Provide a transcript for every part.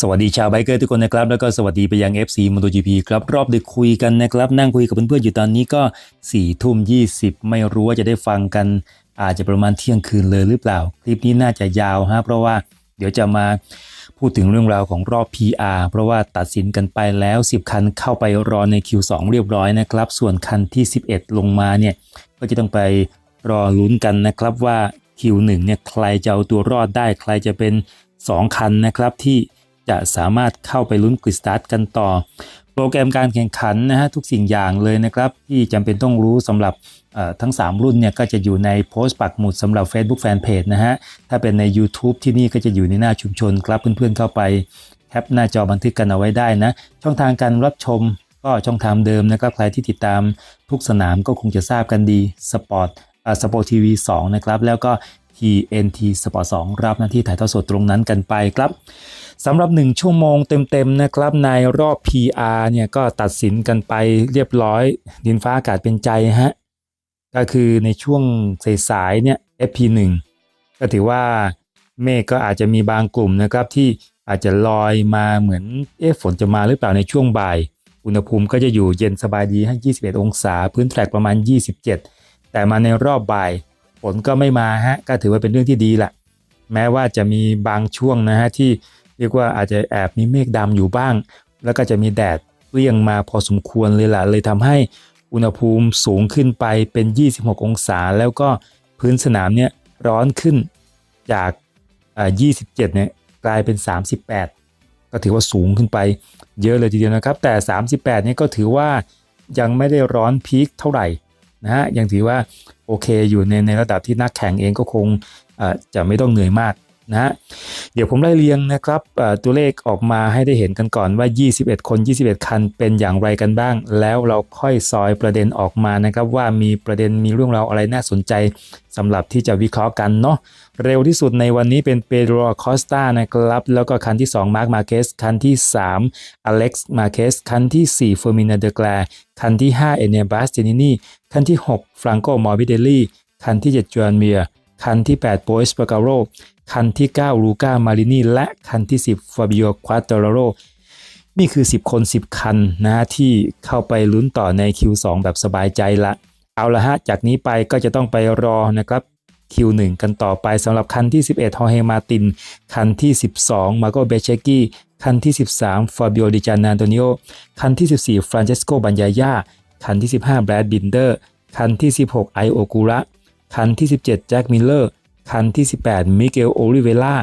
สวัสดีชาวไบเกอร์ทุกคนนะครับ แล้วก็สวัสดีไปยัง FC MotoGP ครับ รอบดึกคุยกันนะครับ นั่งคุยกับเพื่อนๆอยู่ตอนนี้ก็4ี่ทุ่มยีไม่รู้ว่าจะได้ฟังกัน อาจจะประมาณเที่ยงคืนเลยหรือเปล่า คลิปนี้น่าจะยาวฮะเพราะว่าเดี๋ยวจะมาพูดถึงเรื่องราวของรอบ PR เพราะว่าตัดสินกันไปแล้ว 10 คันเข้าไปรอใน Q2 เรียบร้อยนะครับ ส่วนคันที่ 11 ลงมาเนี่ยก็จะต้องไปรอลุ้นกันนะครับว่า Q1 เนี่ยใครจะเอาตัวรอดได้ใครจะเป็น 2 คันนะครับที่ จะสามารถเข้าไปลุ้นกริสตาร์ทกันต่อ โปรแกรมการแข่งขันนะฮะทุกสิ่งอย่างเลยนะครับ ที่จำเป็นต้องรู้สำหรับทั้ง 3 รุ่นเนี่ยก็จะอยู่ในโพสต์ปักหมุดสำหรับ Facebook Fanpage นะฮะ ถ้าเป็นใน YouTube ที่นี่ก็จะอยู่ในหน้าชุมชนครับเพื่อนๆเข้าไปแคปหน้าจอบันทึกกันเอาไว้ได้นะ ช่องทางการรับชมก็ช่องทางเดิมนะครับ ใครที่ติดตามทุกสนามก็คงจะทราบกันดีสปอร์ตสปอร์ตทีวี2นะครับ แล้วก็ TNT Sport 2รับหน้าที่ถ่ายทอดสดตรงนั้นกันไปครับสำหรับ 1 ชั่วโมงเต็มๆนะครับในรอบ PR เนี่ยก็ตัดสินกันไปเรียบร้อย ดินฟ้าอากาศเป็นใจฮะก็คือในช่วงสายๆเนี่ย FP1 ก็ถือว่าเมฆก็อาจจะมีบางกลุ่มนะครับที่อาจจะลอยมาเหมือนเอ๊ะฝนจะมาหรือเปล่าในช่วงบ่าย อุณหภูมิก็จะอยู่เย็นสบายดีให้ 21 องศา พื้นแทร็กประมาณ 27 แต่มาในรอบบ่าย ฝนก็ไม่มาฮะก็ถือว่าเป็นเรื่องที่ดีแหละแม้ว่าจะมีบางช่วงนะฮะที่เรียกว่าอาจจะแอบมีเมฆดำอยู่บ้าง แล้วก็จะมีแดดเปรี้ยงมาพอสมควรเลยล่ะเลยทำให้อุณหภูมิสูงขึ้นไปเป็น 26 องศา แล้วก็พื้นสนามเนี่ยร้อนขึ้นจากอ่า27 เนี่ยกลายเป็น 38 ก็ถือว่าสูงขึ้นไปเยอะเลยทีเดียวนะครับ แต่ 38 นี่ก็ถือว่ายังไม่ได้ร้อนพีคเท่าไหร่นะฮะยังถือว่าโอเคอยู่ในในระดับที่นักแข่งเองก็คงจะไม่ต้องเหนื่อยมาก นะฮะเดี๋ยวผมไล่เรียงนะครับตัวเลขออกมาให้ได้เห็นกันก่อนว่า 21 คน 21 คันเป็นอย่างไรกันบ้าง แล้วเราค่อยซอยประเด็นออกมานะครับ ว่ามีประเด็นมีเรื่องราวอะไรน่าสนใจสำหรับที่จะวิเคราะห์กันเนาะเร็วที่สุดในวันนี้เป็นเปโดรคอสตานะครับ แล้วก็คันที่ 2 มาร์คมาเกสคันที่ 3 อเล็กซ์มาเกสคันที่ 4 เฟอร์มินาเดแกลคันที่ 5 เอเนียบัสเจนินีคันที่ 6 ฟรังโกมอร์บิเดลลี่คันที่ 7จวนเมียคันที่ 8โปสปาการโร คันที่ 9 ลูก้ามารินีและคันที่ 10ฟาบิโอควาตโรโรนี่คือ 10 คน 10 คันนะฮะที่เข้าไปลุ้นต่อใน Q2 แบบสบายใจละ เอาละฮะ จากนี้ไปก็จะต้องไปรอนะครับ Q1 กันต่อไปสำหรับคันที่ 11 ฮอเฮมาติน คันที่ 12 มาโกเบเชกี้ คันที่ 13 ฟาบิโอดิจานานโตนิโอ คันที่ 14 ฟรานเชสโก บัญญาย่าคันที่ 15 แบรดบินเดอร์ คันที่ 16 ไอโอกูระ คันที่ 17 แจ็คมิลเลอร์ คันที่ 18 มิเกลโอลิเวล่า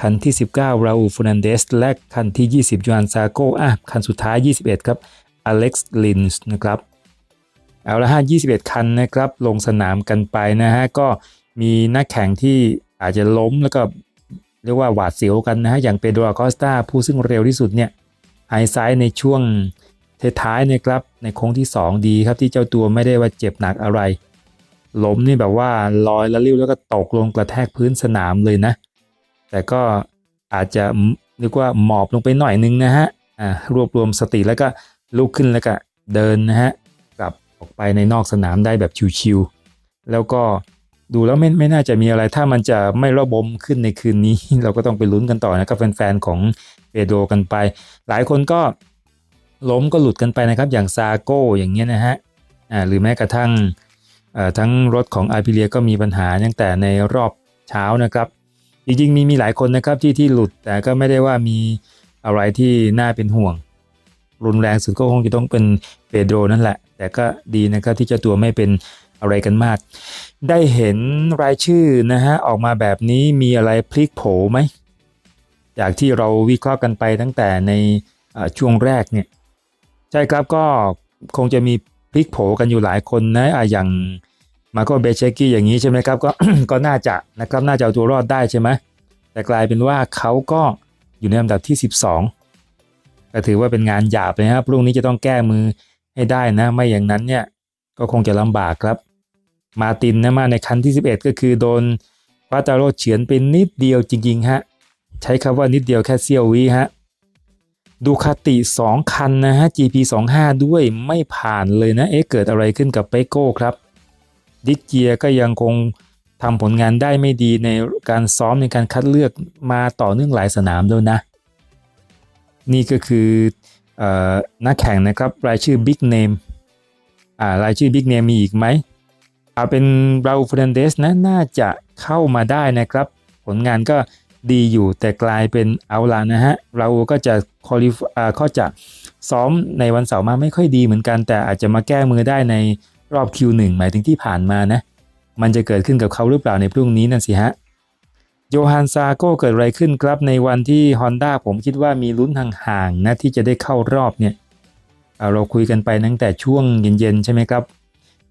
คันที่ 19 ราอูฟูนันเดส และคันที่ 20ยูอันซาโกอะคันสุดท้าย 21 ครับ อเล็กซ์ ลินส์นะครับ เอาละฮะ21 คันนะครับ ลงสนามกันไปนะฮะ ก็มีนักแข่งที่อาจจะล้มแล้วก็เรียกว่าหวาดเสียวกันนะฮะ อย่างเปโดรคอสตาผู้ซึ่งเร็วที่สุดเนี่ยไฮไซด์ในช่วงท้ายๆนะครับในโค้งที่ 2 ดีครับที่เจ้าตัวไม่ได้ว่าเจ็บหนักอะไร ล้มนี่แบบว่าลอยละลิ้วแล้วก็ตกลงกระแทกพื้นสนามเลยนะ แต่ก็อาจจะเรียกว่าหมอบลงไปหน่อยนึงนะฮะอ่ารวบรวมสติแล้วก็ลุกขึ้นแล้วก็เดินนะฮะกลับออกไปในนอกสนามได้แบบชิวๆแล้วก็ดูแล้วไม่ไม่น่าจะมีอะไร ถ้ามันจะไม่ระบมขึ้นในคืนนี้ เราก็ต้องไปลุ้นกันต่อนะครับแฟนๆของเปโดกันไป หลายคนก็ล้มก็หลุดกันไปนะครับ อย่างซาโก้อย่างเงี้ยนะฮะอ่าหรือแม้กระทั่ง ทั้งรถของอาพิเลียก็มีปัญหาตั้งแต่ในรอบเช้านะครับจริงๆมีมีหลายคนนะครับที่ที่หลุดแต่ก็ไม่ได้ว่ามีอะไรที่น่าเป็นห่วง รุนแรงสุดก็คงจะต้องเป็นเปโดรนั่นแหละ แต่ก็ดีนะครับที่เจ้าตัวไม่เป็นอะไรกันมาก ได้เห็นรายชื่อนะฮะออกมาแบบนี้มีอะไรพลิกโผไหมจากที่เราวิเคราะห์กันไปตั้งแต่ในช่วงแรกเนี่ยใช่ครับก็คงจะมี พลิกโผกันอยู่หลายคนนะอะอย่างมาโกเบเชกี้อย่างนี้ใช่ไหมครับก็ก็น่าจะนะครับน่าจะเอาตัวรอดได้ใช่ไหมแต่กลายเป็นว่าเขาก็อยู่ในลำดับที่ 12 ก็ถือว่าเป็นงานหยาบเลยครับพรุ่งนี้จะต้องแก้มือให้ได้นะ ไม่อย่างนั้นเนี่ยก็คงจะลำบากครับ มาตินนะมาในคันที่ 11 ก็คือโดนวาตาโรเฉือนไปนิดเดียวจริงๆฮะใช้คำว่านิดเดียวแค่เสี้ยววิฮะ ดูคาติ 2 คันนะฮะ GP 25 ด้วยไม่ผ่านเลยนะ เอ๊ะเกิดอะไรขึ้นกับเปโก้ครับ ดิกเกียก็ยังคงทำผลงานได้ไม่ดีในการซ้อมในการคัดเลือกมาต่อเนื่องหลายสนามด้วยนะ นี่ก็คืออนักแข่งนะครับ รายชื่อ Big Name อ่ารายชื่อ Big Name มีอีกไหมเอาเป็นราอูฟเรนเดสนะน่าจะเข้ามาได้นะครับ ผลงานก็ ดีอยู่แต่กลายเป็นเอาละนะฮะเราก็จะคอลิฟอ่าก็จะซ้อมในวันเสาร์มาไม่ค่อยดีเหมือนกัน แต่อาจจะมาแก้มือได้ในรอบ Q1 หมายถึงที่ผ่านมานะ มันจะเกิดขึ้นกับเขาหรือเปล่าในพรุ่งนี้นั่นสิฮะโยฮันซาโก้เกิดอะไรขึ้นครับในวันที่ Honda ผมคิดว่ามีลุ้นห่างๆนะที่จะได้เข้ารอบเนี่ยเเราคุยกันไปตั้งแต่ช่วงเย็นๆใช่ไหมครับ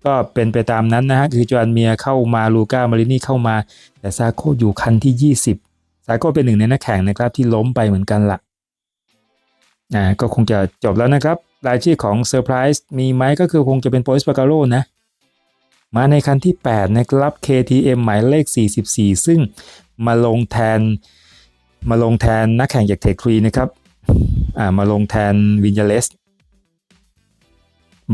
ก็เป็นไปตามนั้นนะฮะคือจอห์นเมียเข้ามาลูก้ามารินี่เข้ามา แต่ซาโก้อยู่คันที่ 20 ซาโก้เป็นหนึ่งในนักแข่งนะครับที่ล้มไปเหมือนกันละอ่าก็คงจะจบแล้วนะครับ รายชื่อของเซอร์ไพรส์มีไหมก็คือคงจะเป็นโปสปาการโ o นะ มาในคันที่ 8 นะครับ KTM หมายเลข 44 ซึ่งมาลงแทนมาลงแทนนักแข่งจากเทคทรีนะครับมาลงแทนวินยาเลส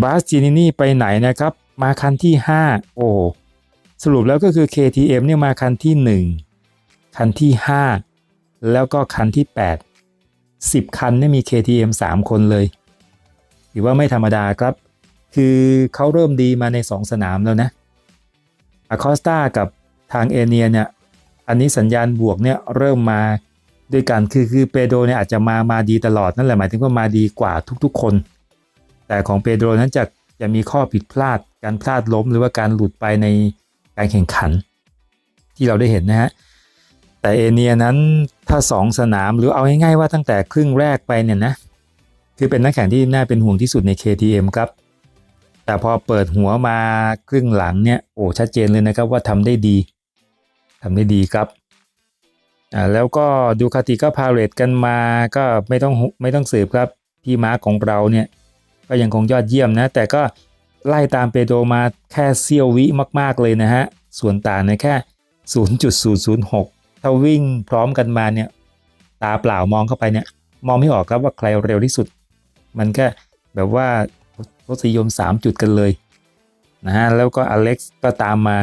บาสจินินี่ไปไหนนะครับ มาคันที่ 5 โอ้สรุปแล้วก็คือ KTM เนี่ยมาคันที่ 1 คันที่ 5 แล้วก็คันที่ 8 10 คันเนี่ยมี KTM 3 คนเลยถือว่าไม่ธรรมดาครับ คือเขาเริ่มดีมาใน 2 สนามแล้วนะอะคอสตากับทางเอเนียเนี่ย อันนี้สัญญาณบวกเนี่ยเริ่มมาด้วยกันคือคือเปโดเนี่ยอาจจะมามาดีตลอดนั่นแหละหมายถึงว่ามาดีกว่าทุกๆคน แต่ของเปโดนั้นจะจะมีข้อผิดพลาดการพลาดล้มหรือว่าการหลุดไปในการแข่งขัน ที่เราได้เห็นนะฮะ แต่เอเนียนั้นถ้า 2 สนามหรือเอาง่ายๆว่าตั้งแต่ครึ่งแรกไปเนี่ยนะ คือเป็นนักแข่งที่น่าเป็นห่วงที่สุดใน KTM ครับ แต่พอเปิดหัวมาครึ่งหลังเนี่ยโอ้ชัดเจนเลยนะครับว่าทำได้ดีทำได้ดีครับอ่าแล้วก็ดูคาติก็พาเรตกันมาก็ไม่ต้องไม่ต้องสืบครับพี่ม้าของเราเนี่ยก็ยังคงยอดเยี่ยมนะ แต่ก็ไล่ตามเปโดมาแค่เซียววิมาก ๆ เลยนะฮะ ส่วนต่างในแค่ 0.006 ถ้าวิ่งพร้อมกันมาเนี่ย ตาเปล่ามองเข้าไปเนี่ย มองไม่ออกครับว่าใครเร็วที่สุด มันแค่แบบว่าทศนิยม 3 จุดกันเลยนะฮะแล้วก็อเล็กซ์ก็ตามมา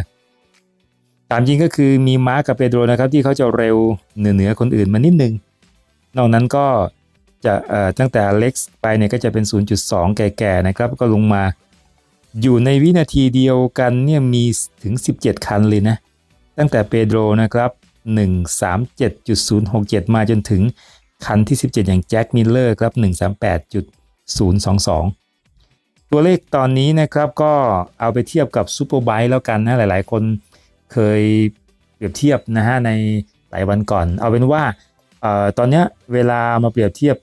ตามจริงก็คือมีมาร์กกับเปโดรนะครับ ที่เขาจะเร็วเหนือเหนือคนอื่นมานิดนึง นอกนั้นก็จะเอ่อตั้งแต่อเล็กซ์ไปเนี่ยก็จะเป็น 0.2 แก่ๆนะครับ ก็ลงมาอยู่ในวินาทีเดียวกันเนี่ยมีถึง 17 คันเลยนะ ตั้งแต่เปโดรนะครับ 137.067 มาจนถึงคันที่ 17 อย่างแจ็คมิลเลอร์ครับ 138.022 ตัวเลขตอนนี้นะครับก็เอาไปเทียบกับซูเปอร์ไบค์แล้วกันนะ หลายๆ คนเคยเปรียบเทียบนะฮะในหลายวันก่อน เอาเป็นว่าเอ่อตอนนี้เวลามาเปรียบเทียบ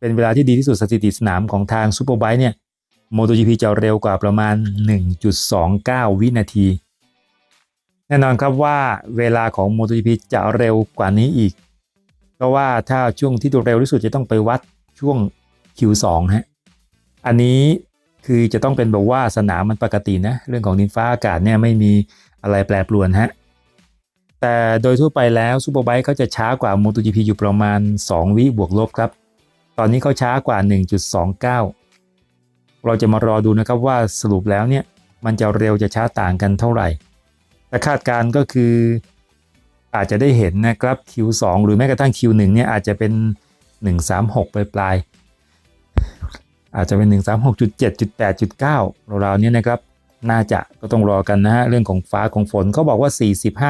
เป็นเวลาที่ดีที่สุดสถิติสนามของทางซูเปอร์ไบค์เนี่ย MotoGP จะเร็วกว่าประมาณ 1.29 วินาที แน่นอนครับว่าเวลาของ MotoGP จะเร็วกว่านี้อีก เพราะว่าถ้าช่วงที่ตัวเร็วที่สุดจะต้องไปวัดช่วง Q2 ฮะ อันนี้คือจะต้องเป็นแบบว่าสนามมันปกตินะ เรื่องของดินฟ้าอากาศเนี่ยไม่มีอะไรแปรปรวนฮะ แต่โดยทั่วไปแล้วซูเปอร์ไบค์เขาจะช้ากว่า MotoGP อยู่ประมาณ 2 วิบวกลบครับ ตอนนี้เขาช้ากว่า 1.29 เราจะมารอดูนะครับว่าสรุปแล้วเนี่ยมันจะเร็วจะช้าต่างกันเท่าไหร่ แต่คาดการก็คืออาจจะได้เห็นนะครับ Q2 หรือแม้กระทั่ง Q1 เนี่ยอาจจะเป็น 136 ปลายปลายๆอาจจะเป็น 136.7.8.9ราวๆเนี้นะครับ น่าจะก็ต้องรอกันนะฮะ เรื่องของฟ้าของฝนเขาบอกว่า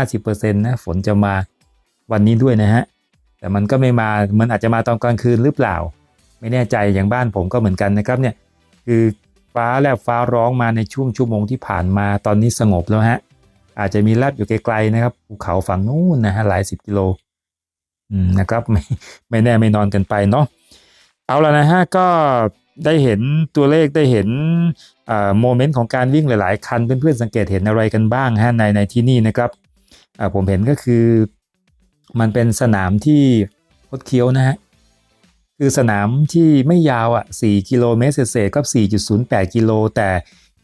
40-50%นะฝนจะมาวันนี้ด้วยนะฮะ แต่มันก็ไม่มา มันอาจจะมาตอนกลางคืนหรือเปล่า ไม่แน่ใจอย่างบ้านผมก็เหมือนกันนะครับเนี่ยคือฟ้าแลบฟ้าร้องมาในช่วงชั่วโมงที่ผ่านมาตอนนี้สงบแล้วฮะ อาจจะมีแลบอยู่ไกลๆนะครับภูเขาฝั่งนู้นนะฮะหลายสิบกิโลนะครับไม่ไม่แน่ไม่นอนกันไปเนาะเอาละนะฮะก็ได้เห็นตัวเลขได้เห็นโมเมนต์ของการวิ่งหลายๆ คันเพื่อนๆสังเกตเห็นอะไรกันบ้างฮะในในที่นี่นะครับผมเห็นก็คือมันเป็นสนามที่คดเคี้ยวนะฮะคือสนามที่ไม่ยาวอะ4กิโลเมตรเศษๆก็4.08กิโลแต่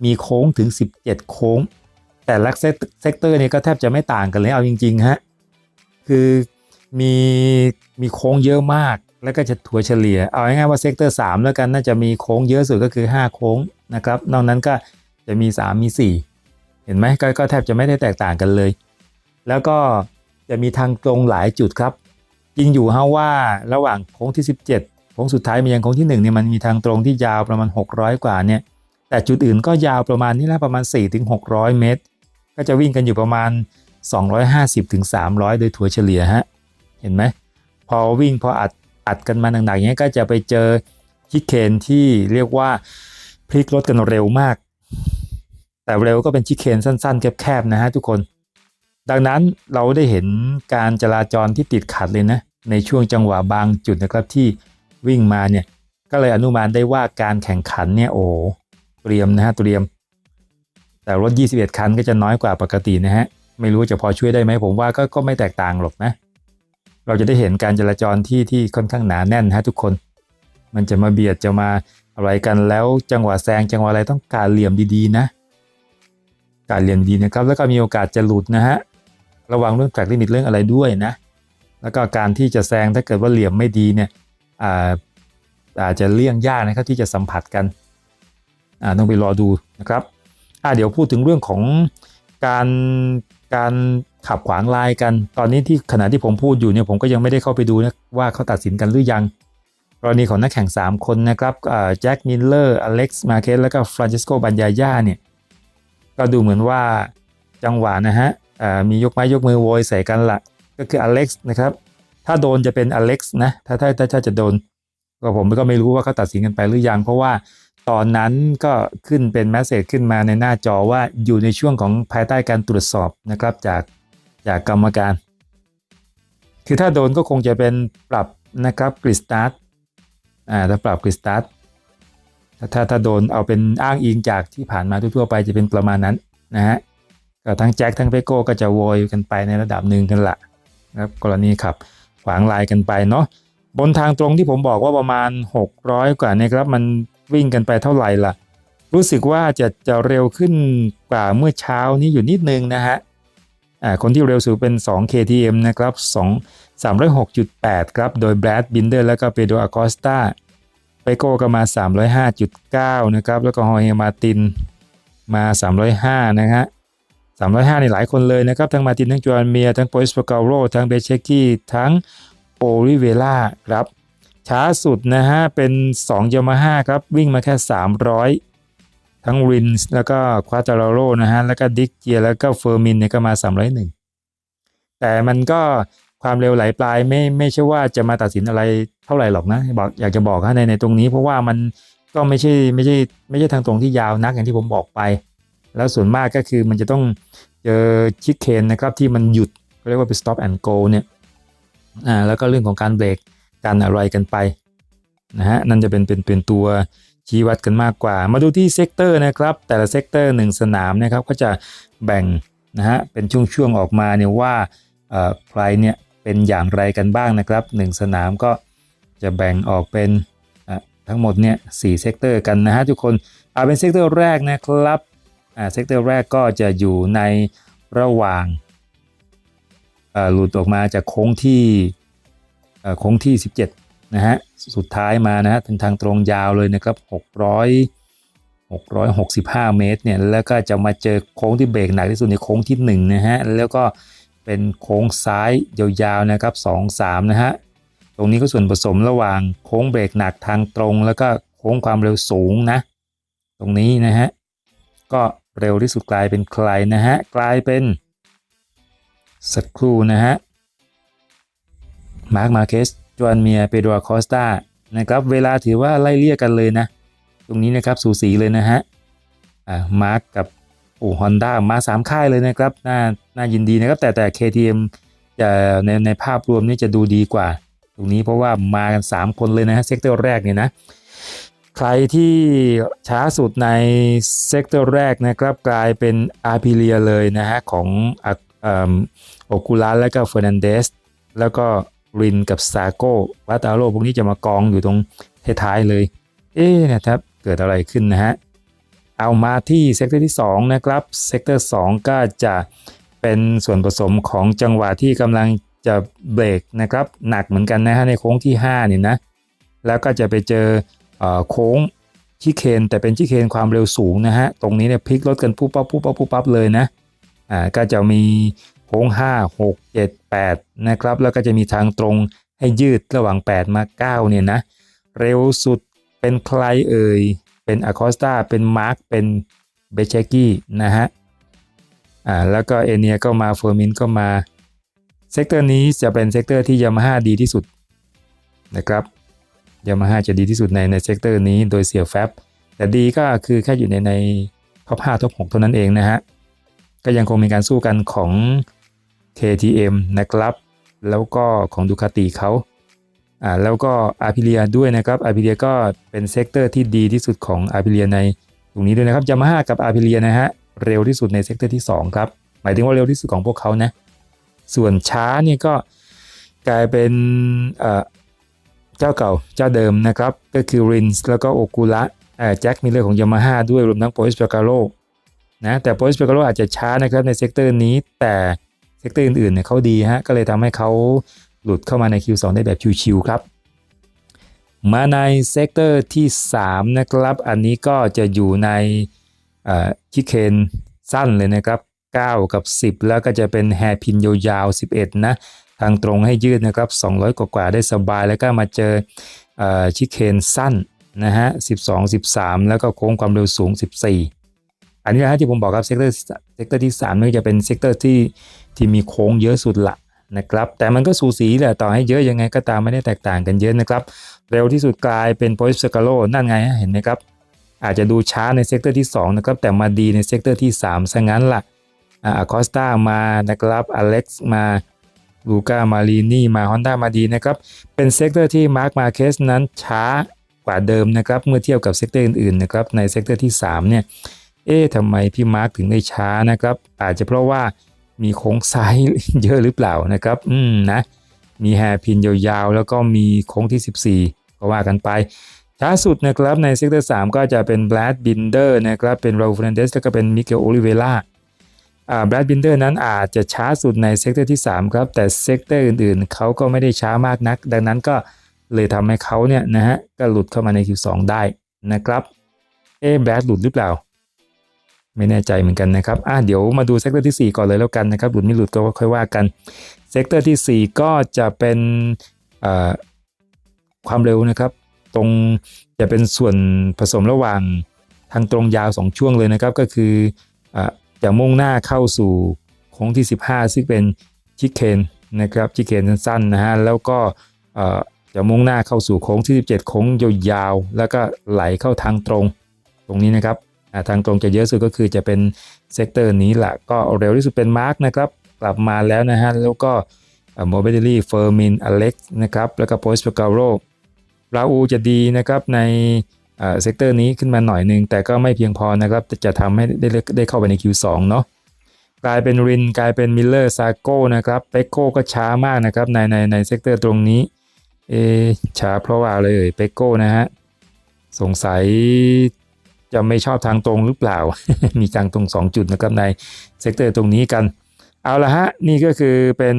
มีโค้งถึง 17 โค้ง แต่ละเซกเตอร์เนี่ยก็แทบจะไม่ต่างกันเลยเอาจริงๆฮะคือมีมีโค้งเยอะมากแล้วก็จะถัวเฉลี่ย เอาง่ายๆว่าเซกเตอร์3แล้วกันน่าจะมีโค้งเยอะสุดก็คือ 5 โค้งนะครับ นอกนั้นก็จะมี 3 มี 4 เห็นไหมกก็แทบจะไม่ได้แตกต่างกันเลย แล้วก็จะมีทางตรงหลายจุดครับจริงอยู่ฮะว่าระหว่างโค้งที่ 17 โค้งสุดท้ายมายังโค้งที่1เนี่ยมันมีทางตรงที่ยาวประมาณ 600 กว่าเนี่ยแต่จุดอื่นก็ยาวประมาณนี้แหละประมาณ 4-600 เมตร ก็จะวิ่งกันอยู่ประมาณ 250-300 โดยถั่วเฉลี่ยฮะ เห็นไหม พอวิ่งพออัดอัดกันมาหนักๆอย่างเงี้ยก็จะไปเจอคิเคนที่เรียกว่าพลิกรถกันเร็วมาก แต่เร็วก็เป็นชิคเคนสั้นๆ แคบๆนะฮะทุกคน ดังนั้นเราได้เห็นการจราจรที่ติดขัดเลยนะ ในช่วงจังหวะบางจุดนะครับที่วิ่งมาเนี่ยก็เลยอนุมานได้ว่าการแข่งขันเนี่ยโอ้เตรียมนะฮะเตรียม แต่รถ 21 คันก็จะน้อยกว่าปกตินะฮะ ไม่รู้จะพอช่วยได้ไหมผมว่าก็ก็ไม่แตกต่างหรอกนะ เราจะได้เห็นการจราจรที่ที่ค่อนข้างหนาแน่นฮะทุกคน มันจะมาเบียดจะมาอะไรกันแล้วจังหวะแซงจังหวะอะไรต้องการเหลี่ยมดีๆนะ การเหลี่ยมดีนะครับ แล้วก็มีโอกาสจะหลุดนะฮะ ระวังเรื่องแฟลกลิมิตเรื่องอะไรด้วยนะ แล้วก็การที่จะแซงถ้าเกิดว่าเหลี่ยมไม่ดีเนี่ยอ่าอาจจะเลี่ยงยากนะครับที่จะสัมผัสกัน ต้องไปรอดูนะครับ อ่าเดี๋ยวพูดถึงเรื่องของการการขับขวางลายกัน ตอนนี้ที่ขณะที่ผมพูดอยู่เนี่ยผมก็ยังไม่ได้เข้าไปดูนะว่าเขาตัดสินกันหรือยัง กรณีของนักแข่ง 3 คนนะครับแจ็คมิลเลอร์อเล็กซ์มาเคสแล้วก็ฟรานซิสโกบันยาย่าเนี่ยก็ดูเหมือนว่าจังหวะนะฮะมียกไม้ยกมือโวยใส่กันละก็คืออเล็กซ์นะครับถ้าโดนจะเป็นอเล็กซ์นะถ้าถ้าถ้าจะโดนก็ผมก็ไม่รู้ว่าเขาตัดสินกันไปหรือยัง เพราะว่า ตอนนั้นก็ขึ้นเป็นแมสเซจขึ้นมาในหน้าจอว่าอยู่ในช่วงของภายใต้การตรวจสอบนะครับจากจากกรรมการ คือถ้าโดนก็คงจะเป็นปรับนะครับกริสตาร์ทอ่าถ้าปรับกริสตาร์ทถ้าถ้าถ้าโดนเอาเป็นอ้างอิงจากที่ผ่านมาทั่วไปจะเป็นประมาณนั้นนะฮะก็ทั้งแจ็คทั้งเปโก้ก็จะโวยกันไปในระดับหนึ่งกันละนะครับกรณีขับขวางลายกันไปเนาะบนทางตรงที่ผมบอกว่าประมาณ 600 กว่านี่ครับมัน วิ่งกันไปเท่าไหร่ล่ะ รู้สึกว่าจะจะเร็วขึ้นกว่าเมื่อเช้านี้อยู่นิดนึงนะฮะอ่าคนที่เร็วสุดเป็น 2 KTM นะครับ2 306.8 ครับ โดยแบรดบินเดอร์แล้วก็เปโดอากอสตาไปโก้ก็มา 305.9 นะครับ แล้วก็ฮอยมาตินมา 305 นะฮะ305ในหลายคนเลยนะครับ ทั้งมาตินทั้งจวนเมีย ทั้งโปอิสปากาโรทั้งเบเชกี้ทั้งโอริเวล่าครับ ช้าสุดนะฮะ เป็น2ยามาฮ่าครับ วิ่งมาแค่ 300 ทั้งรินส์แล้วก็ควาตาโรโรนะฮะ แล้วก็ดิกเกียแล้วก็เฟอร์มินเนี่ยก็มา 301 แต่มันก็ความเร็วไหลปลายไม่ไม่ใช่ว่าจะมาตัดสินอะไรเท่าไหร่หรอกนะบอกอยากจะบอกในในตรงนี้ เพราะว่ามันก็ไม่ใช่ไม่ใช่ไม่ใช่ทางตรงที่ยาวนักอย่างที่ผมบอกไป แล้วส่วนมากก็คือมันจะต้องเจอชิคเคนนะครับที่มันหยุดเรียกว่าเป็น stop and go เนี่ยอ่าแล้วก็เรื่องของการเบรก การอะไรกันไปนะฮะนั่นจะเป็นเป็นเป็นตัวชี้วัดกันมากกว่า มาดูที่เซกเตอร์นะครับ แต่ละเซกเตอร์หนึ่งสนามนะครับก็จะแบ่งนะฮะเป็นช่วงๆออกมาเนี่ยว่าใครเนี่ยเป็นอย่างไรกันบ้างนะครับ 1 สนามก็จะแบ่งออกเป็นทั้งหมดเนี่ยสี่เซกเตอร์กันนะฮะทุกคนเอาเป็นเซกเตอร์แรกนะครับเซกเตอร์แรกก็จะอยู่ในระหว่างหลุดออกมาจากโค้งที่ โค้งที่ 17 นะฮะ สุดท้ายมานะฮะเป็นทางตรงยาวเลยนะครับ 600 665 เมตรเนี่ย แล้วก็จะมาเจอโค้งที่เบรกหนักที่สุดในโค้งที่1นะฮะ แล้วก็เป็นโค้งซ้ายยาวๆนะครับ 2 3 นะฮะ ตรงนี้ก็ส่วนผสมระหว่างโค้งเบรกหนักทางตรง แล้วก็โค้งความเร็วสูงนะ ตรงนี้นะฮะ ก็เร็วที่สุดกลายเป็นใครนะฮะ กลายเป็นสักครู่นะฮะ มาร์คมาเคสจวนเมียเปโดรคอสตานะครับเวลาถือว่าไล่เลี่ยกันเลยนะ ตรงนี้นะครับสูสีเลยนะฮะอ่ามาร์คกับโอ้ฮอนด้ามาสามค่ายเลยนะครับน่าน่ายินดีนะครับ แต่แต่ KTM จะในในภาพรวมนี่จะดูดีกว่า ตรงนี้เพราะว่ามากัน 3 คนเลยนะฮะเซกเตอร์แรกเนี่ยนะ ใครที่ช้าสุดในเซกเตอร์แรกนะครับกลายเป็นอาร์พิเลียเลยนะฮะของโอคูลาและก็เฟอร์นันเดสแล้วก็ รินกับซาโก้วาตาโรพวกนี้จะมากองอยู่ตรงท้ายๆเลย เอ๊ะนะครับเกิดอะไรขึ้นนะฮะ เอามาที่เซกเตอร์ที่ 2 นะครับเซกเตอร์2ก็จะเป็นส่วนผสมของจังหวะที่กำลังจะเบรกนะครับ หนักเหมือนกันนะฮะในโค้งที่5นี่นะ แล้วก็จะไปเจอโค้งชิเคนแต่เป็นชิเคนความเร็วสูงนะฮะ ตรงนี้เนี่ยพลิกรถกันปุ๊บปั๊บปุ๊บปั๊บปุ๊บปั๊บเลยนะ อ่าก็จะมี โค้ง 5 6 7 8 นะครับ แล้วก็จะมีทางตรงให้ยืดระหว่าง 8 มา 9 เนี่ยนะ เร็วสุดเป็นใครเอ่ย เป็นอ c คอสตาเป็นมาร์กเป็นเบเชกี้นะฮะ อ่า แล้วก็เอเนียก็มาเฟอร์มินก็มา เซกเตอร์นี้จะเป็นเซกเตอร์ที่ยามาฮ่าดีที่สุดนะครับยามาฮ่าจะดีที่สุดในในเซกเตอร์นี้โดยเสียแฟบแต่ดีก็คือแค่อยู่ในในท็อป5ท็อป6เท่านั้นเองนะฮะ ก็ยังคงมีการสู้กันของ KTM นะครับ แล้วก็ของดูคาติเขาอ่าแล้วก็อาพิเลียด้วยนะครับอาพิเลียก็เป็นเซกเตอร์ที่ดีที่สุดของอาพิเลียในตรงนี้ด้วยนะครับยามาฮ่ากับอาพิเลียนะฮะเร็วที่สุดในเซกเตอร์ที่ 2 ครับ หมายถึงว่าเร็วที่สุดของพวกเขานะส่วนช้าเนี่ยก็กลายเป็นเอ่อเจ้าเก่าเจ้าเดิมนะครับ ก็คือรินส์แล้วก็โอกุระแจ็คมิเลอร์ของยามาฮ่าด้วยรวมทั้งโปรสเปกาโรนะแต่โปรสเปกาโรอาจจะช้านะครับในเซกเตอร์นี้แต่ เซกเตอร์อื่นๆเนี่ยเขาดีฮะก็เลยทำให้เขาหลุดเข้ามาใน Q2 ได้แบบชิวๆครับมาในเซกเตอร์ที่ 3 นะครับ อันนี้ก็จะอยู่ในคิเคนสั้นเลยนะครับ 9 กับ 10 แล้วก็จะเป็นแฮร์พินยาวๆ11 นะ ทางตรงให้ยืดนะครับ 200 กว่าๆได้สบายแล้วก็มาเจอชิเคนสั้นนะฮะ 12 13 แล้วก็โค้งความเร็วสูง 14 อันนี้นะที่ผมบอกครับเซกเตอร์เซกเตอร์ที่3นี่จะเป็นเซกเตอร์ที่ที่มีโค้งเยอะสุดละนะครับ แต่มันก็สูสีแหละต่อให้เยอะยังไงก็ตามไม่ได้แตกต่างกันเยอะนะครับ เร็วที่สุดกลายเป็นโพสเซกาโลนั่นไงเห็นไหมครับ อาจจะดูช้าในเซกเตอร์ที่2นะครับแต่มาดีในเซกเตอร์ที่3ซะงั้นละ่ะอาคอสตามานะครับอเล็กซ์มาลูก้ามารีนี่มาฮอนด้ามาดีนะครับ เป็นเซกเตอร์ที่มาร์คมาเคสนั้นช้ากว่าเดิมนะครับ เมื่อเทียบกับเซกเตอร์อื่นๆนะครับในเซกเตอร์ที่3เนี่ย เอ๊ะทำไมพี่มาร์คถึงได้ช้านะครับ อาจจะเพราะว่ามีโค้งซ้ายเยอะหรือเปล่านะครับ อืมนะ มีแฮร์พินยาวๆ แล้วก็มีโค้งที่ 14 ก็ว่ากันไป ช้าสุดนะครับในเซกเตอร์3ก็จะเป็นแบลดบินเดอร์นะครับ เป็นราฟรนเดสแล้วก็เป็นมิเกลโอลิเวล่าอ่าแบลดบินเดอร์นั้นอาจจะช้าสุดในเซกเตอร์ที่ 3 ครับ แต่เซกเตอร์อื่นๆ เขาก็ไม่ได้ช้ามากนัก ดังนั้นก็เลยทำให้เขาเนี่ยนะฮะก็หลุดเข้ามาใน Q2 ได้นะครับ เอ๊แบลดหลุดหรือเปล่า ไม่แน่ใจเหมือนกันนะครับอะเดี๋ยวมาดูเซกเตอร์ที่ 4 ก่อนเลยแล้วกันนะครับหลุดไม่หลุดก็ค่อยว่ากันเซกเตอร์ที่ 4 ก็จะเป็นความเร็วนะครับ ตรงจะเป็นส่วนผสมระหว่างทางตรงยาว 2 ช่วงเลยนะครับ ก็คืออจะมุ่งหน้าเข้าสู่โค้งที่ 15 ซึ่งเป็นชิคเคนนะครับชิคเคนสั้นๆนะฮะแล้วก็จะมุ่งหน้าเข้าสู่โค้งที่ 17 โค้งยาวๆแล้วก็ไหลเข้าทางตรงตรงนี้นะครับ ทางตรงจะเยอะสุดก็คือจะเป็นเซกเตอร์นี้แหละก็เร็วที่สุดเป็นมาร์กนะครับกลับมาแล้วนะฮะแล้วก็โมเบลลี่เฟอร์มินอเล็กนะครับแล้วก็โพสต์เกาโรราอูจะดีนะครับในเซกเตอร์นี้ขึ้นมาหน่อยนึง แต่ก็ไม่เพียงพอนะครับจะทำให้ได้ได้เข้าไปใน Q2 เนาะกลายเป็นรินกลายเป็นมิลเลอร์ซาโก้นะครับเปโก้ก็ช้ามากนะครับในในในเซกเตอร์ตรงนี้เอช้าเพราะว่าอะไรเอ่ยเปโก้นะฮะสงสัย จะไม่ชอบทางตรงหรือเปล่า มีทางตรง 2 จุดนะครับในเซกเตอร์ตรงนี้กัน เอาละฮะ นี่ก็คือเป็น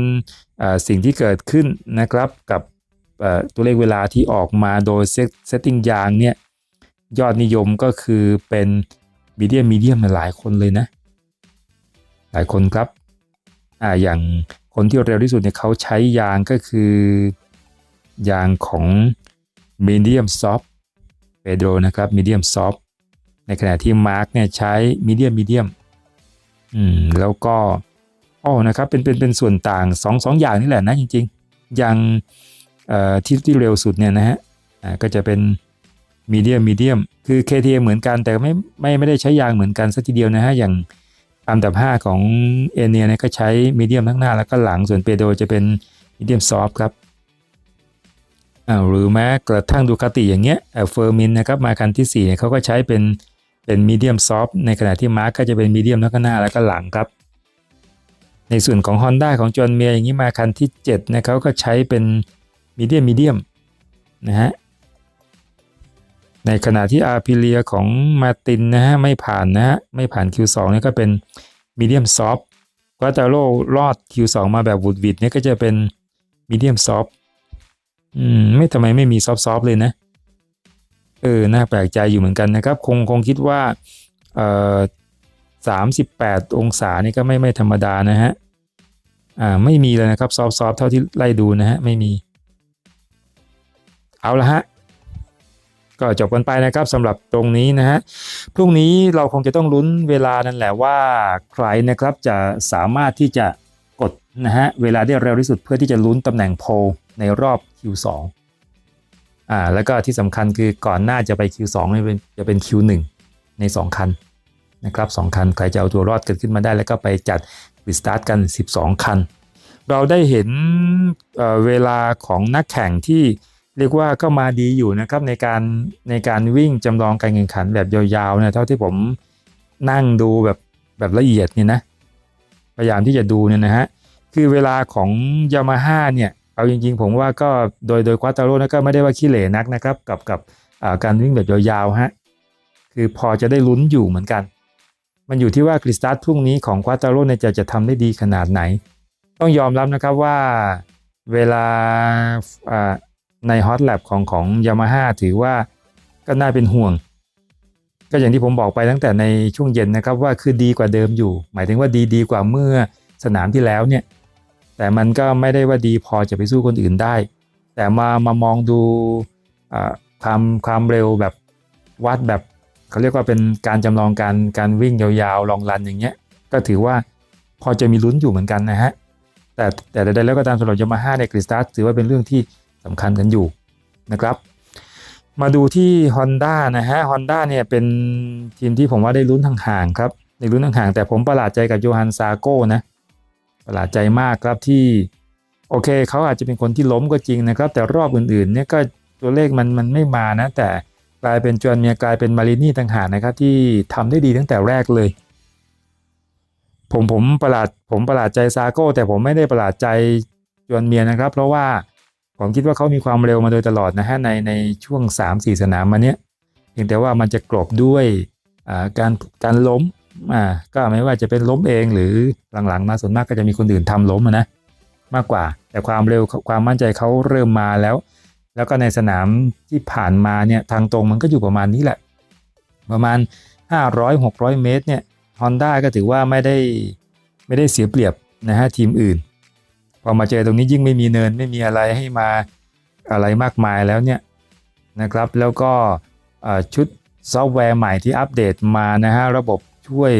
สิ่งที่เกิดขึ้นนะครับกับตัวเลขเวลาที่ออกมาโดยเซตติ้งยางเนี่ยยอดนิยมก็คือเป็นมีเดียมมีเดียมหลายคนเลยนะ หลายคนครับอ่าอย่างคนที่เร็วที่สุดเนี่ยเขาใช้ยางก็คือยางของมีเดียมซอฟเปโดรนะครับมีเดียมซอฟ ในขณะที่มาร์กเนี่ยใช้มีเดียมมีเดียมอืมแล้วก็อ๋อนะครับเป็นเป็นเป็นส่วนต่าง2อสองอย่างนี่แหละนะจริงๆ อย่างที่ที่เร็วสุดเนี่ยนะฮะอ่าก็จะเป็นมีเดียมมีเดียมคือ KTM เหมือนกันแต่ไม่ไม่ไม่ได้ใช้ยางเหมือนกันสักทีเดียวนะฮะอย่างอันดับ 5 ของเอเนียเนี่ยก็ใช้มีเดียมทั้งหน้าแล้วก็หลังส่วนเปโดจะเป็นมีเดียมซอฟครับอ่าหรือแม้กระทั่งดูคาติอย่างเงี้ยเฟอร์มินนะครับมาคันที่4เนี่ยเขาก็ใช้เป็น เป็นมีเดียมซอฟในขณะที่มาร์กก็จะเป็นมีเดียมทั้งหน้าแล้วก็หลังครับ ในส่วนของ Honda ของจอห์นเมียอย่างนี้มาคันที่7นะเขาก็ใช้เป็นมีเดียมมีเดียมนะฮะในขณะที่อาร์พิเลียของมาตินนะฮะไม่ผ่านนะฮะไม่ผ่าน Q2 นี่ก็เป็นมีเดียมซอฟกวาตาโรรอด Q2 มาแบบวุดวิดนี่ก็จะเป็นมีเดียมซอฟอืมไม่ทำไมไม่มีซอฟต์ๆเลยนะ เออน่าแปลกใจอยู่เหมือนกันนะครับ คงคงคิดว่าเอ่อสามสิบแปดองศานี่ก็ไม่ไม่ธรรมดานะฮะอ่าไม่มีเลยนะครับซอฟต์ๆเท่าที่ไล่ดูนะฮะไม่มี เอาละฮะก็จบกันไปนะครับสำหรับตรงนี้นะฮะพรุ่งนี้เราคงจะต้องลุ้นเวลานั่นแหละว่าใครนะครับจะสามารถที่จะกดนะฮะเวลาได้เร็วที่สุดเพื่อที่จะลุ้นตำแหน่งโพลในรอบ Q2 อ่าแล้วก็ที่สำคัญคือก่อนหน้าจะไป Q2 เนี่ยเป็นจะเป็น Q1 ใน 2 คันนะครับ2คัน ใครจะเอาตัวรอดเกิดขึ้นมาได้ แล้วก็ไปจัดรีสตาร์ทกัน 12 คัน เราได้เห็นเเวลาของนักแข่งที่เรียกว่าก็มาดีอยู่นะครับในการในการวิ่งจำลองการแข่งขันแบบยาวๆเนี่ยเท่าที่ผมนั่งดูแบบแบบละเอียดเนี่ยนะพยายามที่จะดูเนี่ยนะฮะคือเวลาของยามาฮ่าเนี่ย เอาจริงๆ ผมว่าก็โดยโดยควาตาโร่ก็ไม่ได้ว่าขี้เหร่นักนะครับ กับกับการวิ่งแบบยาวๆฮะคือพอจะได้ลุ้นอยู่เหมือนกัน มันอยู่ที่ว่าคริสตัสพรุ่งนี้ของควาตาโร่เนี่ยจะจะทำได้ดีขนาดไหน ต้องยอมรับนะครับว่าเวลาอ่าในฮอตแลบของของยามาฮ่าถือว่าก็น่าเป็นห่วง ก็อย่างที่ผมบอกไปตั้งแต่ในช่วงเย็นนะครับว่าคือดีกว่าเดิมอยู่ หมายถึงว่าดีดีกว่าเมื่อสนามที่แล้วเนี่ย แต่มันก็ไม่ได้ว่าดีพอจะไปสู้คนอื่นได้ แต่มามามองดูความความเร็วแบบวัดแบบเขาเรียกว่าเป็นการจำลองการการวิ่งยาวๆลองรันอย่างเงี้ยก็ถือว่าพอจะมีลุ้นอยู่เหมือนกันนะฮะแต่แต่ใดๆแล้วก็ตามสำหรับยามาฮ่าในกริสตัสถือว่าเป็นเรื่องที่สำคัญกันอยู่นะครับ มาดูที่ Honda นะฮะ Honda เนี่ยเป็นทีมที่ผมว่าได้ลุ้นห่างๆครับได้ลุ้นห่างๆแต่ผมประหลาดใจกับโยฮันซาโก้นะ ประหลาดใจมากครับที่โอเคเขาอาจจะเป็นคนที่ล้มก็จริงนะครับ แต่รอบอื่นๆเนี่ยก็ตัวเลขมันมันไม่มานะ แต่กลายเป็นจวนเมียกลายเป็นมารินี่ต่างหากนะครับ ที่ทำได้ดีตั้งแต่แรกเลย ผมผมประหลาดผมประหลาดใจซาโก้ แต่ผมไม่ได้ประหลาดใจจวนเมียนะครับ เพราะว่าผมคิดว่าเขามีความเร็วมาโดยตลอดนะฮะในในช่วง 3-4 สนามมาเนี้ยเพียงแต่ว่ามันจะกลบด้วยอ่าการการล้ม อ่าก็ไม่ว่าจะเป็นล้มเองหรือหลังๆ มาส่วนมากก็จะมีคนอื่นทำล้มนะมากกว่า แต่ความเร็วความมั่นใจเขาเริ่มมาแล้ว แล้วก็ในสนามที่ผ่านมาเนี่ยทางตรงมันก็อยู่ประมาณนี้แหละ ประมาณ 500-600 เมตรเนี่ย Honda ก็ถือว่าไม่ได้ไม่ได้เสียเปรียบนะฮะทีมอื่น พอมาเจอตรงนี้ยิ่งไม่มีเนินไม่มีอะไรให้มาอะไรมากมายแล้วเนี่ยนะครับแล้วก็ชุดซอฟต์แวร์ใหม่ที่อัปเดตมานะฮะระบบ ช่วย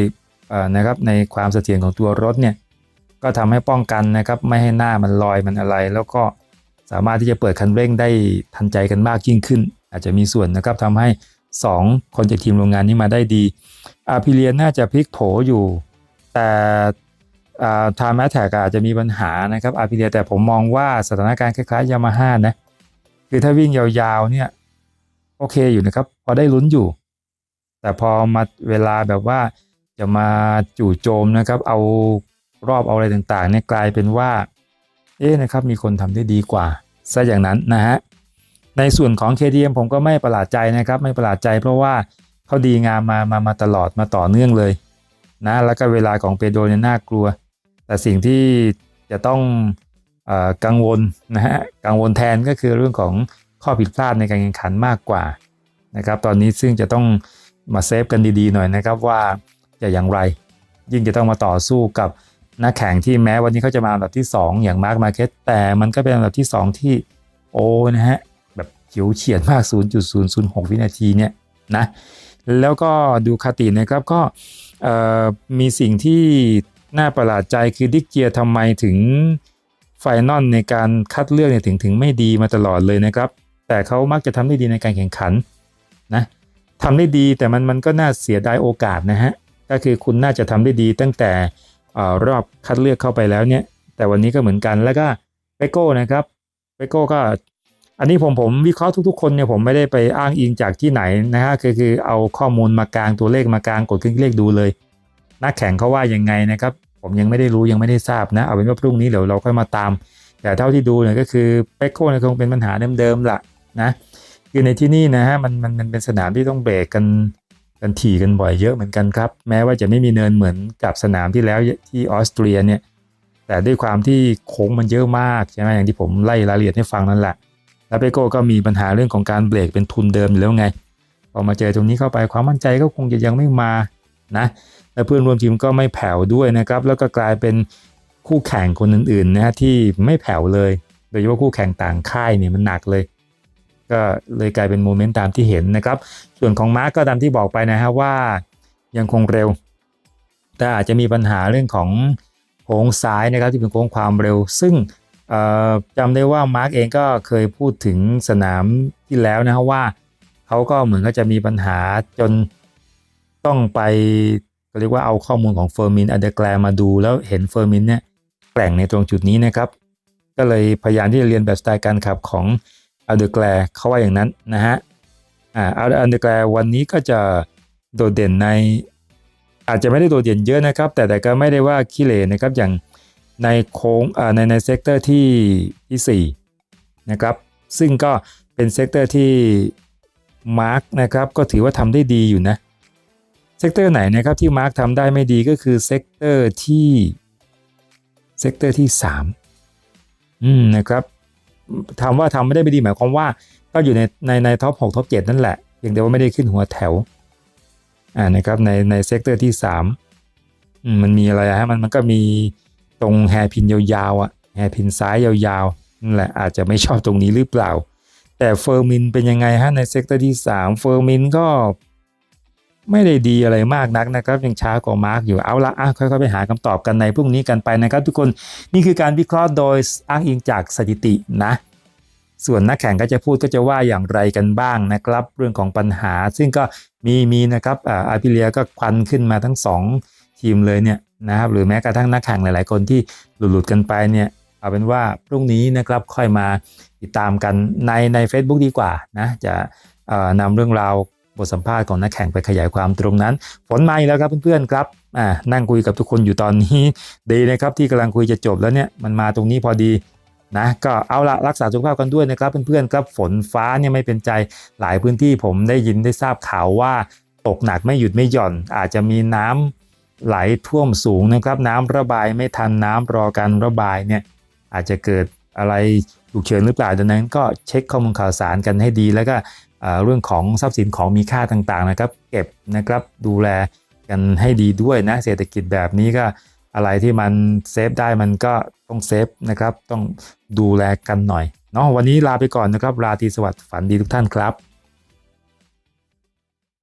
นะครับในความเสถียรของตัวรถเนี่ยก็ทำให้ป้องกันนะครับไม่ให้หน้ามันลอยมันอะไร แล้วก็สามารถที่จะเปิดคันเร่งได้ทันใจกันมากยิ่งขึ้น อาจจะมีส่วนนะครับทำให้ 2 คนจากทีมโรงงานนี้มาได้ดีอาพิเลียน่าจะพลิกโผอยู่ แต่ทาร์แมทแท็กอาจจะมีปัญหานะครับอาพิเลียแต่ผมมองว่าสถานการณ์คล้ายๆยามาฮ่านะคือถ้าวิ่งยาวๆเนี่ยโอเคอยู่นะครับพอได้ลุ้นอยู่ แต่พอมาเวลาแบบว่าจะมาจู่โจมนะครับ เอารอบเอาอะไรต่างๆเนี่ยกลายเป็นว่า เอ๊ะนะครับมีคนทำได้ดีกว่าซะอย่างนั้นนะฮะในส่วนของ KTM ผมก็ไม่ประหลาดใจนะครับ ไม่ประหลาดใจเพราะว่าเขาดีงามมามามาตลอดมาต่อเนื่องเลยนะแล้วก็เวลาของเปโดรเนี่ยน่ากลัว แต่สิ่งที่จะต้องอกังวลนะฮะกังวลแทนก็คือเรื่องของข้อผิดพลาดในการแข่งขันมากกว่านะครับ ตอนนี้ซึ่งจะต้อง มาเซฟกันดีๆหน่อยนะครับว่าจะอย่างไร ยิ่งจะต้องมาต่อสู้กับนักแข่งที่แม้วันนี้เขาจะมาอันดับที่ 2 อย่างมาร์คมาเก็ตแต่มันก็เป็นอันดับที่ 2 ที่โอ้นะฮะแบบเฉียวเฉียดมาก 0.006 วินาทีเนี่ยนะแล้วก็ดูคาตินะครับก็มีสิ่งที่น่าประหลาดใจคือดิกเกียทำไมถึงไฟนอลในการคัดเลือกเนี่ยถึงถึงไม่ดีมาตลอดเลยนะครับ แต่เขามักจะทำได้ดีในการแข่งขันนะ ทำได้ดีแต่มันมันก็น่าเสียดายโอกาสนะฮะก็คือคุณน่าจะทำได้ดีตั้งแต่อรอบคัดเลือกเข้าไปแล้วเนี่ย แต่วันนี้ก็เหมือนกันแล้วก็เปโก้นะครับเปโก้ก็ อันนี้ผมผมวิเคราะห์ทุก ๆ คนเนี่ยผมไม่ได้ไปอ้างอิงจากที่ไหนนะฮะคือคือเอาข้อมูลมากลางตัวเลขมากลางกดขึ้นเลขดูเลย นักแข่งเขาว่ายังไงนะครับ ผมยังไม่ได้รู้ยังไม่ได้ทราบนะ เอาเป็นว่าพรุ่งนี้เดี๋ยวเราค่อยมาตาม แต่เท่าที่ดูเนี่ยก็คือเปโก้เนี่ยคงเป็นปัญหาเดิมๆละนะ คือในที่นี่นะฮะมันมันมันเป็นสนามที่ต้องเบรกกันกันถี่กันบ่อยเยอะเหมือนกันครับ แม้ว่าจะไม่มีเนินเหมือนกับสนามที่แล้วที่ออสเตรียเนี่ย แต่ด้วยความที่โค้งมันเยอะมากใช่ไหมอย่างที่ผมไล่รายละเอียดให้ฟังนั่นแหละแล้วเปโก้ก็มีปัญหาเรื่องของการเบรกเป็นทุนเดิมอยู่แล้วไงพอมาเจอตรงนี้เข้าไปความมั่นใจก็คงจะยังไม่มานะและเพื่อนร่วมทีมก็ไม่แผ่วด้วยนะครับ แล้วก็กลายเป็นคู่แข่งคนอื่นๆนะฮะที่ไม่แผ่วเลย โดยเฉพาะคู่แข่งต่างค่ายเนี่ยมันหนักเลย ก็เลยกลายเป็นโมเมนต์ตามที่เห็นนะครับ ส่วนของมาร์กก็ตามที่บอกไปนะฮะว่ายังคงเร็ว แต่อาจจะมีปัญหาเรื่องของโค้งซ้ายนะครับที่เป็นโค้งความเร็ว ซึ่งจำได้ว่ามาร์กเองก็เคยพูดถึงสนามที่แล้วนะฮะว่าเขาก็เหมือนก็จะมีปัญหาจนต้องไปเรียกว่าเอาข้อมูลของเฟอร์มินอเดแกลมาดู แล้วเห็นเฟอร์มินเนี่ยแกร่งในตรงจุดนี้นะครับ ก็เลยพยายามที่จะเรียนแบบสไตล์การขับของ อเดอร์แกลเขาว่าอย่างนั้นนะฮะอ่าอเดอร์แกลวันนี้ก็จะโดดเด่นใน อาจจะไม่ได้โดดเด่นเยอะนะครับ แต่แต่ก็ไม่ได้ว่าขี้เหร่นะครับอย่างในโค้งอ่าในในเซกเตอร์ที่ที่4นะครับซึ่งก็เป็นเซกเตอร์ที่มาร์กนะครับก็ถือว่าทำได้ดีอยู่นะเซกเตอร์ไหนนะครับที่มาร์กทำได้ไม่ดีก็คือเซกเตอร์ที่เซกเตอร์ที่3อืมนะครับ ถามว่าทำไม่ได้ไม่ดีหมายความว่า ก็อยู่ในในในท็อป6ท็อป7นั่นแหละเพียงแต่ว่าไม่ได้ขึ้นหัวแถวอ่านะครับในในเซกเตอร์ที่3อืมมันมีอะไรฮะมันมันก็มีตรงแฮร์พินยาวๆอะแฮร์พินซ้ายยาวๆนั่นแหละอาจจะไม่ชอบตรงนี้หรือเปล่า แต่เฟอร์มินเป็นยังไงฮะในเซกเตอร์ที่3เฟอร์มินก็ ไม่ได้ดีอะไรมากนักนะครับยังช้ากว่ามาร์กอยู่เอาละอะค่อยๆไปหาคำตอบกันในพรุ่งนี้กันไปนะครับทุกคนนี่คือการวิเคราะห์โดยอ้างอิงจากสถิตินะส่วนนักแข่งก็จะพูดก็จะว่าอย่างไรกันบ้างนะครับ เรื่องของปัญหา ซึ่งก็มีมีนะครับอ่าอาพิเลียก็ควันขึ้นมาทั้ง 2 ทีมเลยเนี่ยนะครับหรือแม้กระทั่งนักแข่งหลาย ๆ คนที่หลุดๆกันไปเนี่ยเอาเป็นว่าพรุ่งนี้นะครับค่อยมาติดตามกันในใน Facebook ดีกว่านะจะเอ่อนำเรื่องราว บทสัมภาษณ์ของนักแข่งไปขยายความตรงนั้น ฝนมาอีกแล้วครับเพื่อนๆครับอ่านั่งคุยกับทุกคนอยู่ตอนนี้ ดีนะครับที่กำลังคุยจะจบแล้วเนี่ยมันมาตรงนี้พอดีนะก็เอาละรักษาสุขภาพกันด้วยนะครับเพื่อนๆครับฝนฟ้าเนี่ยไม่เป็นใจหลายพื้นที่ผมได้ยินได้ทราบข่าวว่าตกหนักไม่หยุดไม่หย่อน อาจจะมีน้ำไหลท่วมสูงนะครับ น้ำระบายไม่ทันน้ำรอการระบายเนี่ยอาจจะเกิดอะไรฉุกเฉินหรือเปล่าดังนั้นก็เช็คข้อมูลข่าวสารกันให้ดี แล้วก็ เรื่องของทรัพย์สินของมีค่าต่างๆนะครับ เก็บนะครับดูแลกันให้ดีด้วยนะเศรษฐกิจแบบนี้ก็อะไรที่มันเซฟได้มันก็ต้องเซฟนะครับต้องดูแลกันหน่อยเนาะวันนี้ลาไปก่อนนะครับราตรีสวัสดิ์ฝันดีทุกท่านครับ